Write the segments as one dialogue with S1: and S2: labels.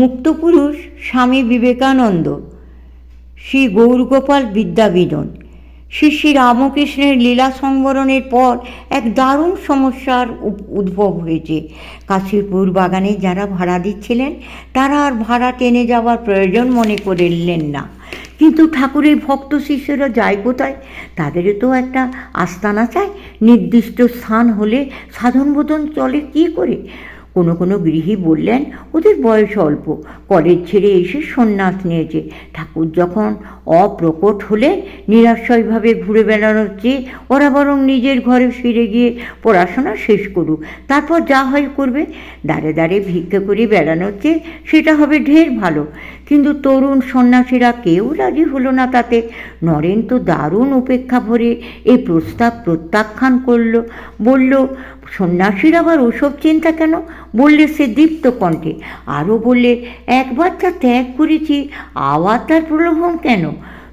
S1: মুক্তপুরুষ স্বামী বিবেকানন্দ, শ্রী গৌরগোপাল বিদ্যাবিদন। শ্রী শ্রী রামকৃষ্ণের লীলা সংবরণের পর এক দারুণ সমস্যার উদ্ভব হয়েছে। কাশীপুর বাগানে যারা ভাড়া দিচ্ছিলেন, তারা আর ভাড়া টেনে যাওয়ার প্রয়োজন মনে করলেন না। কিন্তু ঠাকুরের ভক্ত শিষ্যরা যায় কোথায়? তাদেরও তো একটা আস্তানা চাই, নির্দিষ্ট স্থান হলে সাধন বোধন চলে কী করে? কোনো কোনো গৃহী বললেন, ওদের বয়স অল্প। কলেজ ছেড়ে এসে সন্ন্যাস নিয়েছে। ঠাকুর যখন অপ্রকট হলে নিরাশ্রয়ভাবে ঘুরে বেড়ানোর চেয়ে ওরা বরং নিজের ঘরে ফিরে গিয়ে পড়াশোনা শেষ করুক। তারপর যা হয় করবে। দাঁড়ে দাঁড়ে ভিক্ষে করে বেড়ানোর চেয়ে সেটা হবে ঢের ভালো। কিন্তু তরুণ সন্ন্যাসীরা কেউ রাজি হলো না তাতে। নরেন তো দারুণ উপেক্ষা ভরে এই প্রস্তাব প্রত্যাখ্যান করল। বলল সন্ন্যাসীর আবার ওসব চিন্তা কেন? বললে সে দীপ্ত কণ্ঠে, আরও বললে একবার যা ত্যাগ করেছি, আবার তার প্রলোভন কেন?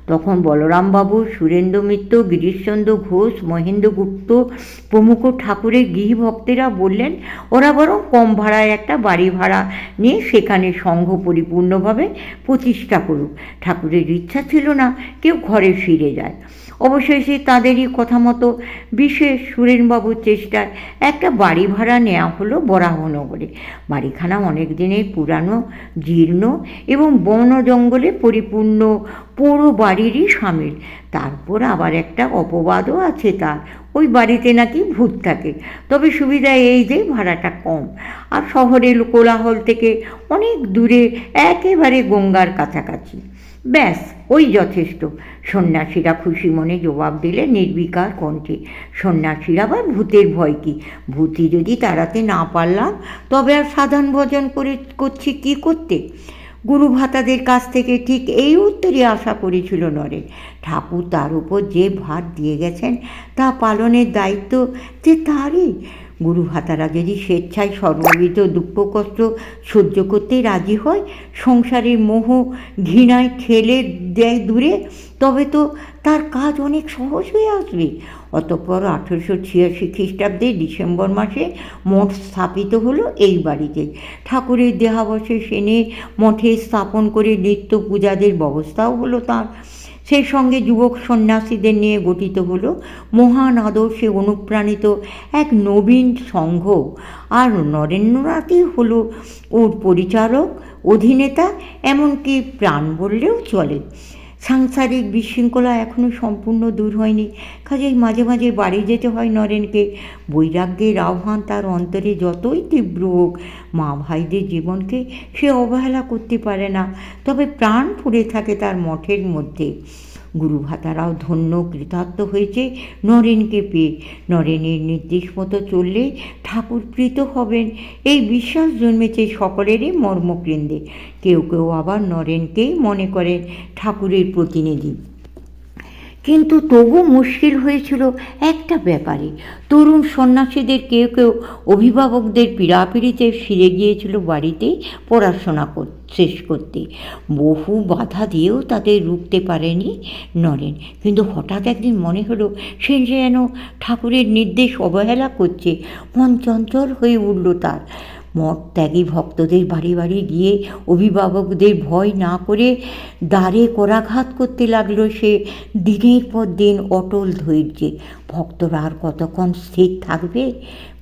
S1: তখন বলরামবাবু, সুরেন্দ্র মিত্র, গিরিশচন্দ্র ঘোষ মহেন্দ্র গুপ্ত প্রমুখ ঠাকুরের গৃহী ভক্তেরা বললেন, ওরা বরং কম ভাড়ায় একটা বাড়ি ভাড়া নিয়ে সেখানে সংঘ পরিপূর্ণভাবে প্রতিষ্ঠা করুক। ঠাকুরের ইচ্ছা ছিল না কেউ ঘরে ফিরে যায়। অবশেষে তাদেরই কথা মতো বিশেষ সুরেনবাবুর চেষ্টায় একটা বাড়ি ভাড়া নেওয়া হলো বরাহনগরে। বাড়িখানা অনেক দিনের পুরানো, জীর্ণ এবং বন জঙ্গলে পরিপূর্ণ পুরো বাড়িরই সামিল। তারপর আবার একটা অপবাদও আছে তার। ওই বাড়িতে নাকি ভূত থাকে। তবে সুবিধা এই যে ভাড়াটা কম। আর শহরের কোলাহল থেকে অনেক দূরে একেবারে গঙ্গার কাছাকাছি। ব্যাস, ওই যথেষ্ট। সন্ন্যাসীরা খুশি মনে জবাব দিলে নির্বিকার কণ্ঠে, সন্ন্যাসীরা আবার ভূতের ভয় কি? ভূতি যদি তাড়াতে না পারলাম, তবে আর সাধন ভজন করে, করছি কি করতে? গুরু ভাতাদের কাছ থেকে ঠিক এই উত্তরই আশা করেছিল নরেন। ঠাকুর তার উপর যে ভার দিয়ে গেছেন, তা পালনের দায়িত্ব যে তারই। গুরু ভাতারা যদি স্বেচ্ছায় সর্ববিধ দুঃখ, কষ্ট সহ্য করতে রাজি হয়। সংসারের মোহ, ঘৃণায় ঠেলে দেয় দূরে। তবে তো তার কাজ অনেক সহজ হয়ে আসবে। অতঃপর আঠেরোশো ছিয়াশি খ্রিস্টাব্দে ডিসেম্বর মাসে মঠ স্থাপিত হলো এই বাড়িতে। ঠাকুরের দেহাবশেষ এনে মঠে স্থাপন করে নিত্য পূজাদের ব্যবস্থাও হলো তার। সেই সঙ্গে যুবক সন্ন্যাসীদের নিয়ে গঠিত হল মহান আদর্শে অনুপ্রাণিত এক নবীন সংঘ। আর নরেন্দ্রনাথই হল ওর পরিচালক, অধিনেতা, এমনকি প্রাণ বললেও চলে। সাংসারিক বিশৃঙ্খলা এখনও সম্পূর্ণ দূর হয়নি। কাজেই মাঝে মাঝে বাড়ি যেতে হয় নরেনকে। বৈরাগ্যের আহ্বান তার অন্তরে যতই তীব্র হোক, মা ভাইদের জীবনকে সে অবহেলা করতে পারে না। তবে প্রাণ পুড়ে থাকে তার মঠের মধ্যে। গুরু ভাতারাও ধন্য কৃতার্থ হয়েছে। নরেনকে পেয়ে নরেনের নির্দেশ মতো চললে ঠাকুর প্রীত হবেন। এই বিশ্বাস জন্মেছে সকলেরই মর্মকেন্দ্রে। কেউ কেউ আবার নরেনকেই মনে করেন ঠাকুরের প্রতিনিধি। কিন্তু তবু মুশকিল হয়েছিল একটা ব্যাপারে। তরুণ সন্ন্যাসীদের কেউ কেউ অভিভাবকদের পীড়াপিড়িতে ফিরে গিয়েছিল বাড়িতে পড়াশোনা শেষ করতে। বহু বাধা দিয়েও তাদের রুখতে পারেনি নরেন। কিন্তু হঠাৎ একদিন মনে হলো, সে যেন ঠাকুরের নির্দেশ অবহেলা করছে। মন চঞ্চল হয়ে উঠল তার। মঠ ত্যাগী ভক্তদের বাড়ি বাড়ি গিয়ে অভিভাবকদের ভয় না করে দ্বারে করাঘাত করতে লাগল সে। দিনের পর দিন অটল ধৈর্যে। ভক্তরা আর কতক্ষণ স্থির থাকবে?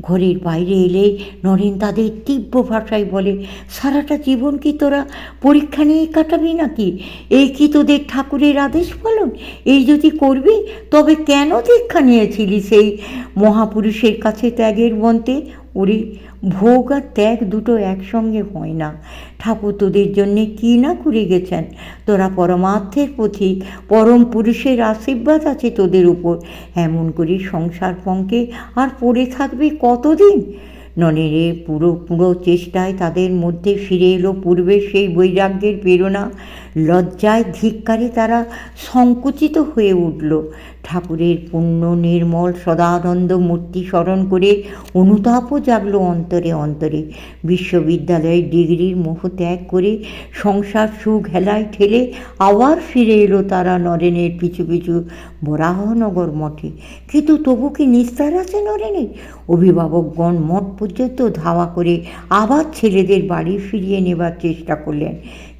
S1: ঘরের বাইরে এলে নরেন তাদের তীব্র ভাষায় বলে, সারাটা জীবন কি তোরা পরীক্ষা নিয়ে কাটাবি নাকি? এই কি তোদের ঠাকুরের আদেশ পালন? এই যদি করবি, তবে কেন দীক্ষা নিয়েছিলি সেই মহাপুরুষের কাছে ত্যাগের মন্ত্রে? ওরে ভোগ আর ত্যাগ দুটো একসঙ্গে হয় না। ঠাকুর তোদের জন্যে কী না করে গেছেন? তোরা পরমার্থের পথিক, পরম পুরুষের আশীর্বাদ আছে তোদের উপর। এমন করে সংসার পঙ্কে আর পড়ে থাকবে কতদিন? ননেরে পুরো পুরো চেষ্টায় তাদের মধ্যে ফিরে এলো পূর্বের সেই বৈরাগ্যের প্রেরণা। লজ্জায় ধিক্কারে তারা সংকুচিত হয়ে উঠল। ঠাকুরের পূর্ণ নির্মল সদানন্দ মূর্তি স্মরণ করে অনুতাপও জাগল অন্তরে অন্তরে। বিশ্ববিদ্যালয়ের ডিগ্রির মোহ ত্যাগ করে সংসার সুখ হেলায় ঠেলে আবার ফিরে এলো তারা নরেনের পিছু পিছু বরাহনগর মঠে। কিন্তু তবু কি নিস্তার আছে নরেনের অভিভাবকগণ মঠ পর্যন্ত ধাওয়া করে আবার ছেলেদের বাড়ি ফিরিয়ে নেবার চেষ্টা করলেন।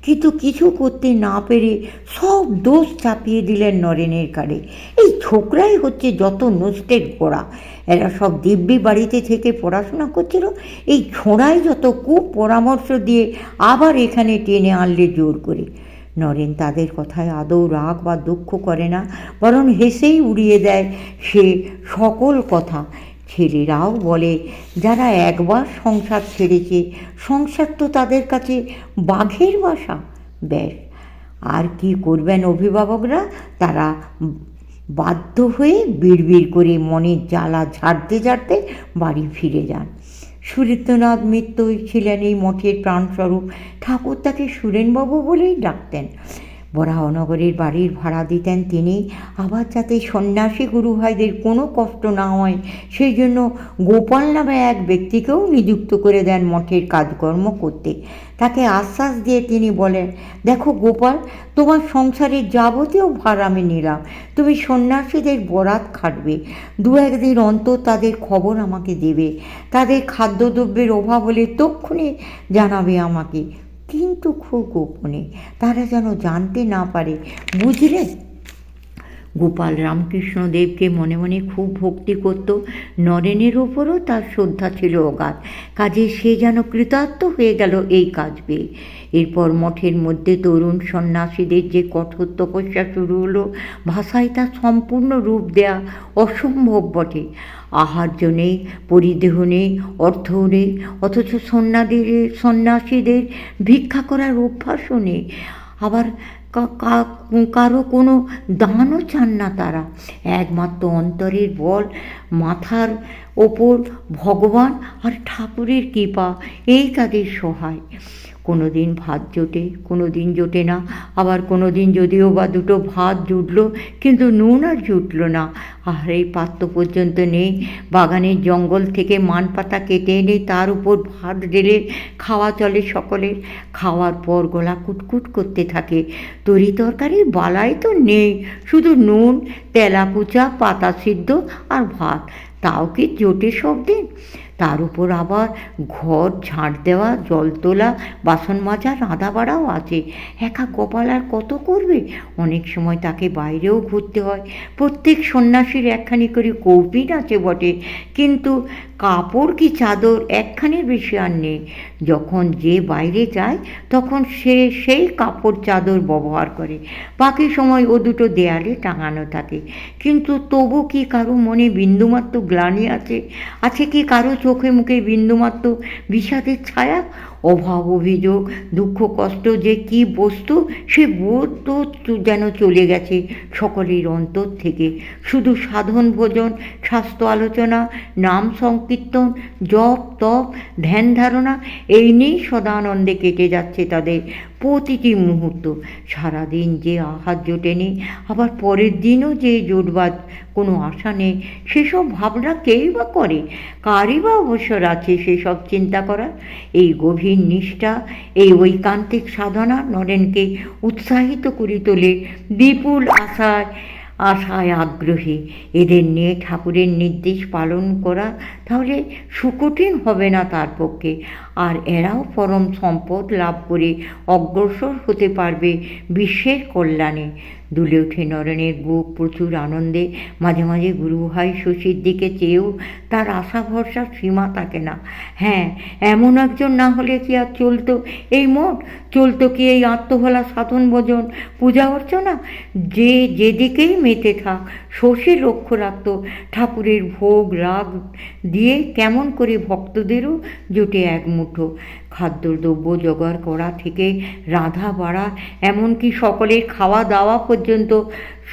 S1: কিন্তু কিছু করতে না পেরে সব দোষ চাপিয়ে দিলেন নরেনের কাড়ে এই ছোকরাই হচ্ছে যত নষ্টের গোড়া। এরা সব দিব্যি বাড়িতে থেকে পড়াশোনা করছিল। এই ছোঁড়াই যত কূপ পরামর্শ দিয়ে আবার এখানে টেনে আনলে জোর করে। নরেন তাদের কথায় আদৌ রাগ বা দুঃখ করে না, বরং হেসেই উড়িয়ে দেয় সে সকল কথা। ছেলেরাও বলে, যারা একবার সংসার ছেড়েছে, সংসার তো তাদের কাছে বাঘের বাসা। ব্যাস, আর কি করবেন অভিভাবকরা? তারা বাধ্য হয়ে বিড়বিড় করে মনের জ্বালা ঝাড়তে ঝাড়তে বাড়ি ফিরে যান। সুরেন্দ্রনাথ মিত্রই ছিলেন এই মঠের প্রাণস্বরূপ। ঠাকুর তাকে সুরেনবাবু বলেই ডাকতেন। বরাহনগরের বাড়ির ভাড়া দিতেন তিনি। আবার যাতে সন্ন্যাসী গুরু ভাইদের কোনো কষ্ট না হয়, সেই জন্য গোপাল নামে এক ব্যক্তিকেও নিযুক্ত করে দেন মঠের কাজকর্ম করতে। তাকে আশ্বাস দিয়ে তিনি বলেন, দেখো গোপাল, তোমার সংসারের যাবতীয় ভার আমি নিলাম। তুমি সন্ন্যাসীদের বরাত খাটবে। দু একদিন অন্তর তাদের খবর আমাকে দেবে। তাদের খাদ্যদ্রব্যের অভাব হলে তক্ষণে জানাবে আমাকে। কিন্তু খুব গোপনে, তারা যেন জানতে না পারে, বুঝলে? গোপাল রামকৃষ্ণ দেবকে মনে মনে খুব ভক্তি করত, নরেনের ওপরও তার শ্রদ্ধা ছিল অগাধ, কাজে সে যেন কৃতার্থ হয়ে গেল এই কাজ পেয়ে। এরপর মঠের মধ্যে তরুণ সন্ন্যাসীদের যে কঠোর তপস্যা শুরু হলো, ভাষায় তা সম্পূর্ণ রূপ দেয়া অসম্ভব বটে। আহার্য নেই পরিদেহ নেই অর্থ নেই অথচ সন্ন্যাদের, সন্ন্যাসীদের ভিক্ষা করার অভ্যাসও নেই আবার কারও কোনো দানও চান না তারা। একমাত্র অন্তরের বল, মাথার ওপর ভগবান আর ঠাকুরের কৃপা, এই তাদের সহায়। কোনো দিন ভাত জোটে কোনো দিন জোটে না। আবার কোনো দিন যদিও বা দুটো ভাত জুটলো, কিন্তু নুন আর জুটলো না। আর এই পাত্র পর্যন্ত নেই। বাগানের জঙ্গল থেকে মান পাতা কেটে এনে তার উপর ভাত ঢেলে খাওয়া চলে সকলের। খাওয়ার পর গলা কুটকুট করতে থাকে। তরি তরকারির বালাই তো নেই। শুধু নুন, তেলাকুচা, পাতা সিদ্ধ আর ভাত। তাও কি জোটে সব দিন? তার উপর আবার ঘর, ঝাঁট দেওয়া, জল তোলা, বাসন মাজা, রাঁধা বাড়াও আছে। একা কপাল আর কত করবে? অনেক সময় তাকে বাইরেও ঘুরতে হয়। প্রত্যেক সন্ন্যাসীর একখানি করে কৌপিন আছে বটে। কিন্তু কাপড় কি চাদর একখানির বেশি আর নেই। যখন যে বাইরে যায়, তখন সে সেই কাপড় চাদর ব্যবহার করে। বাকি সময় ও দুটো দেয়ালে টাঙানো থাকে। কিন্তু তবু কি কারও মনে বিন্দুমাত্র গ্লানি আছে? আছে কি কারও চোখে মুখে বিন্দুমাত্র বিষাদের ছায়া? অভাব অভিযোগ দুঃখ, কষ্ট যে কি বস্তু, সে বোধ তো যেন চলে গেছে সকলের অন্তর থেকে। শুধু সাধন ভোজন, স্বাস্থ্য আলোচনা, নাম সংকীর্তন, জপ, তপ, ধ্যান ধারণা, এই নিয়েই সদানন্দে কেটে যাচ্ছে তাদের। প্রতিটি মুহূর্ত, সারাদিন যে আহার জোটেনি, আবার পরের দিনও যে জোটবাদ, কোনো আশা নেই, সেসব ভাবনা কেই বা করে? কারই বা অবসর আছে সেসব চিন্তা করার? এই গভীর নিষ্ঠা, এই ঐকান্তিক সাধনা নরেনকে উৎসাহিত করে তোলে বিপুল আশায় আশায় আগ্রহী। এদের নিয়ে ঠাকুরের নির্দেশ পালন করা তাহলে সুকঠিন হবে না তার পক্ষে। আর এরাও পরম সম্পদ লাভ করে অগ্রসর হতে পারবে বিশ্বের কল্যাণে। দুলে ওঠে নরেনের বুক প্রচুর আনন্দে মাঝে মাঝে গুরু গুরুভাই শশীর দিকে চেয়েও তার আশা ভরসার সীমা থাকে না। হ্যাঁ এমন একজন না হলে কি আর চলতো? এই মঠ চলতো কি এই আত্মভোলা সাধন ভোজন? পূজা অর্চনা? যে যেদিকেই মেতে থাক, শশী লক্ষ্য রাখত ঠাকুরের ভোগ রাগ দিয়ে কেমন করে ভক্তদেরও জোটে এক মুঠো। খাদ্যদ্রব্য জোগাড় করা থেকে রাধা বাড়া, এমনকি সকলের খাওয়া দাওয়া পর্যন্ত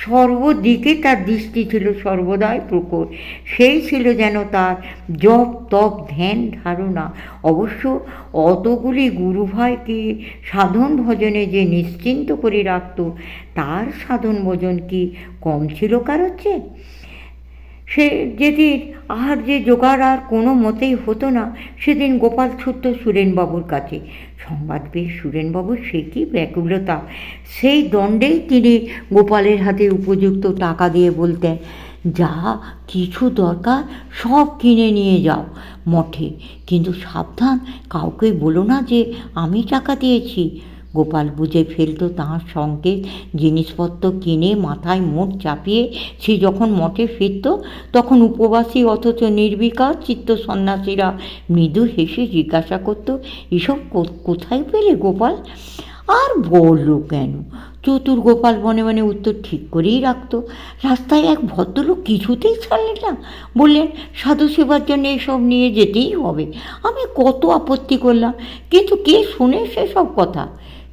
S1: সর্বদিকে তার দৃষ্টি ছিল সর্বদাই প্রকর সেই ছিল যেন তার জপ, তপ, ধ্যান, ধারণা। অবশ্য অতগুলি গুরুভাইকে সাধন ভজনে যে নিশ্চিন্ত করে রাখত, তার সাধন ভজন কি কম ছিল কারোর চেয়ে? সে যেদিন আহার যে জোগাড় আর কোনো মতেই হতো না, সেদিন গোপাল ছুটত সুরেনবাবুর কাছে। সংবাদ পেয়ে সুরেনবাবুর সে কি ব্যাকুলতা? সেই দণ্ডেই তিনি গোপালের হাতে উপযুক্ত টাকা দিয়ে বলতেন, যা কিছু দরকার সব কিনে নিয়ে যাও, মঠে। কিন্তু সাবধান, কাউকে বলো না যে আমি টাকা দিয়েছি। গোপাল বুঝে ফেলতো তাঁর সংকেত জিনিসপত্র কিনে মাথায় মুখ চাপিয়ে সে যখন মঠে ফিরত, তখন উপবাসী অথচ নির্বিকার চিত্ত সন্ন্যাসীরা মৃদু হেসে জিজ্ঞাসা করত, এসব কোথায় পেলে গোপাল? আর বলল কেন? চতুর গোপাল মনে মনে উত্তর ঠিক করেই রাখতো, রাস্তায় এক ভদ্রলোক কিছুতেই ছাড়লেন না। বললেন, সাধু সেবার জন্য এসব নিয়ে যেতেই হবে। আমি কত আপত্তি করলাম, কিন্তু কে শুনে সেসব কথা?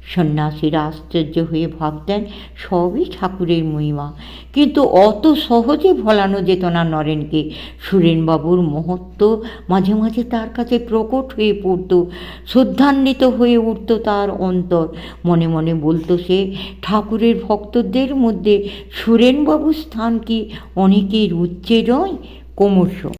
S1: সন্ন্যাসীরা আশ্চর্য হয়ে ভাবতেন, সবই ঠাকুরের মহিমা। কিন্তু অত সহজে ভোলানো যেত না নরেনকে। সুরেনবাবুর মহত্ব মাঝে মাঝে তার কাছে প্রকট হয়ে পড়তো। শ্রদ্ধান্বিত হয়ে উঠত তার অন্তর। মনে মনে বলতো সে, ঠাকুরের ভক্তদের মধ্যে সুরেনবাবুর স্থান কি অনেকের উচ্চে নয় ক্রমশ?